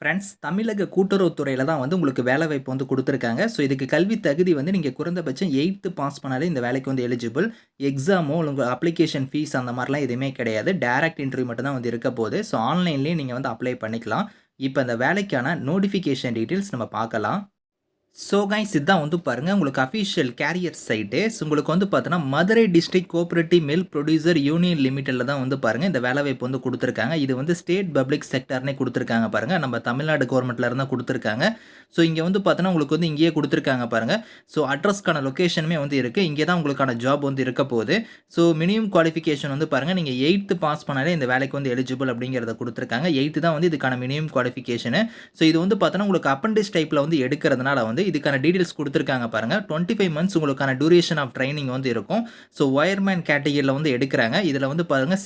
Friends தமிழக கூட்டுறவுத்துறையில் தான் வந்து உங்களுக்கு வேலைவாய்ப்பு வந்து கொடுத்துருக்காங்க ஸோ இதுக்கு கல்வி தகுதி வந்து நீங்கள் குறைந்தபட்சம் எயித்து பாஸ் பண்ணாலே இந்த வேலைக்கு வந்து எலிஜிபிள். எக்ஸாமோ உங்கள் அப்ளிகேஷன் ஃபீஸ் அந்த மாதிரிலாம் எதுவுமே கிடையாது. டேரக்ட் இன்டர்வியூ மட்டும் தான் வந்து இருக்க போகுது ஸோ ஆன்லைன்லேயே நீங்கள் வந்து அப்ளை பண்ணிக்கலாம். இப்போ இந்த வேலைக்கான நோட்டிஃபிகேஷன் டீட்டெயில்ஸ் நம்ம பார்க்கலாம். ஸோ கைஸ் இதுதான் வந்து பாருங்கள் உங்களுக்கு அஃபிஷியல் கேரியர் சைட்டு. ஸோ உங்களுக்கு வந்து பார்த்தோன்னா Madurai district cooperative milk producer union லிமிடெட்ல தான் வந்து பாருங்கள் இந்த வேலைவாய்ப்பு வந்து கொடுத்துருக்காங்க இது வந்து ஸ்டேட் பப்ளிக் செக்டார்னே கொடுத்துருக்காங்க பாருங்க. நம்ம தமிழ்நாடு கவர்மெண்ட்டில் இருந்தால் கொடுத்துருக்காங்க ஸோ இங்கே வந்து பார்த்தோன்னா உங்களுக்கு வந்து இங்கேயே கொடுத்துருக்காங்க பாருங்கள் ஸோ அட்ரஸ்க்கான லொக்கேஷனுமே வந்து இருக்குது இங்கே தான் உங்களுக்கான ஜாப் வந்து இருக்க போகுது. ஸோ மினிமம் குவாலிஃபிகேஷன் வந்து பாருங்கள் நீங்கள் எயித்து பாஸ் பண்ணாலே இந்த வேலைக்கு வந்து எலிஜிபிள் அப்படிங்கிறத கொடுத்துருக்காங்க எயித்து தான் வந்து இதுக்கான மினிமம் குவாலிஃபிகேஷனு. ஸோ இது வந்து பார்த்தோன்னா உங்களுக்கு அப்பண்டிஸ் டைப்பில் வந்து எடுக்கிறதுனால வந்து இதுக்கான டீட்டெயில்ஸ் கொடுத்துருக்காங்க பாருங்கள் டுவெண்ட்டி ஃபைவ் மந்த்ஸ் உங்களுக்கான டூரேஷன் ஆஃப் ட்ரைனிங் வந்து இருக்கும். ஸோ ஒயர்மேன் கேட்டகரியில் வந்து எடுக்கிறாங்க இதில் வந்து பாருங்க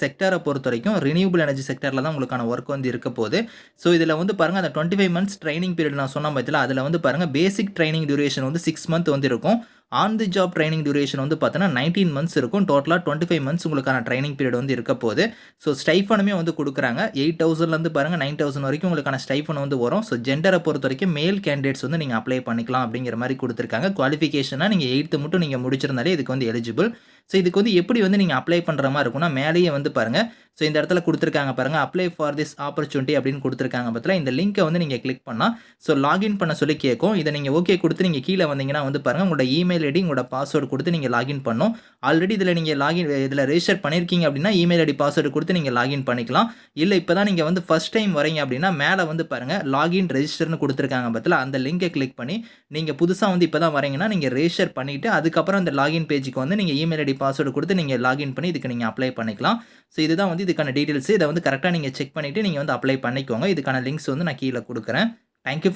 பொறுத்த வரைக்கும் ரினியூபிள் எனர்ஜி செக்டரில் தான் உங்களுக்கான ஒர்க் வந்து இருக்க போது. ஸோ இதில் வந்து பாருங்கள் அந்த 25 மந்த்ஸ் ட்ரைனிங் பீரியட் நான் சொன்ன பார்த்தீங்களா, அதில் வந்து பாருங்கள் பேசிக் ட்ரைனிங் டியூரேஷன் வந்து சிக்ஸ் மந்த் வந்து இருக்கும். On the job training duration வந்து பார்த்தீங்கன்னா, 19 மந்த்ஸ் இருக்கும். டோட்டலாக டுவெண்ட்டி ஃபைவ் மந்த்ஸ் உங்களுக்கான ட்ரைனிங் பீரியட் வந்து இருக்க போகுது ஸோ ஸ்டைஃபனுமே வந்து கொடுக்குறாங்க எயிட் தௌசண்ட்லேருந்து பாருங்கள் நைன் தௌசண்ட் வரைக்கும் உங்களுக்கான ஸ்டைஃபன் வந்து வரும். ஸோ ஜெண்டரை பொறுத்த வரைக்கும் மேல் கேண்டிடேட்ஸ் வந்து நீங்கள் அப்ளை பண்ணிக்கலாம் அப்படிங்கிற மாதிரி கொடுத்துருக்காங்க குவாலிஃபிகேஷனாக நீங்கள் எயித்து மட்டும் நீங்கள் முடிச்சிருந்தாலே இதுக்கு வந்து எலிஜிபிள். ஸோ இதுக்கு வந்து எப்படி வந்து நீங்கள் அப்ளை பண்ணுற மாதிரி இருக்கும்னா, மேலேயே வந்து பாருங்க. ஸோ இந்த இடத்துல கொடுத்துருக்காங்க பாருங்கள் அப்ளை ஃபார் திஸ் ஆப்பர்ச்சுனிட்டி அப்படின்னு கொடுத்துருக்காங்க பார்த்தீங்களா, இந்த லிங்கை வந்து நீங்கள் கிளிக் பண்ணால் ஸோ லாகின் பண்ண சொல்லி கேட்கும். இதை நீங்கள் ஓகே கொடுத்து நீங்கள் கீழே வந்தீங்கன்னா வந்து பாருங்கள் உங்களோட இமெயில் ஐடி, உங்களோட பாஸ்வேர்டு கொடுத்து நீங்கள் லாகின் பண்ணணும். ஆல்ரெடி இதில் நீங்கள் லாகின் இதில் ரெஜிஸ்டர் பண்ணியிருக்கீங்க அப்படின்னா, இமெயில் ஐடி, பாஸ்வேர்டு கொடுத்து நீங்கள் லாகின் பண்ணிக்கலாம். இல்லை இப்போ தான் நீங்கள் வந்து ஃபஸ்ட் டைம் வரீங்க அப்படின்னா, மேலே வந்து பாருங்கள் லாகின் ரெஜிஸ்டர்னு கொடுத்துருக்காங்க பார்த்தீங்களா, அந்த லிங்கை கிளிக் பண்ணி, நீங்கள் புதுசாக வந்து இப்போ தான் வரீங்கன்னா, நீங்கள் ரெஜிஸ்டர் பண்ணிவிட்டு அதுக்கப்புறம் இந்த லாகின் பேஜுக்கு வந்து நீங்கள் இமெயில் ஐடி, பாஸ்வேர்டு கொடுத்து நீங்க லாகின் பண்ணி இதுக்கு நீங்கள் அப்ளை பண்ணிக்கலாம். ஸோ இதுதான் வந்து இதுக்கான டீட்டெயில்ஸ். இதை வந்து கரெக்டாக நீங்கள் செக் பண்ணிவிட்டு நீங்கள் வந்து அப்ளை பண்ணிக்கோங்க. இதுக்கான லிங்க்ஸ் வந்து நான் கீழே கொடுக்குறேன் தேங்க் யூ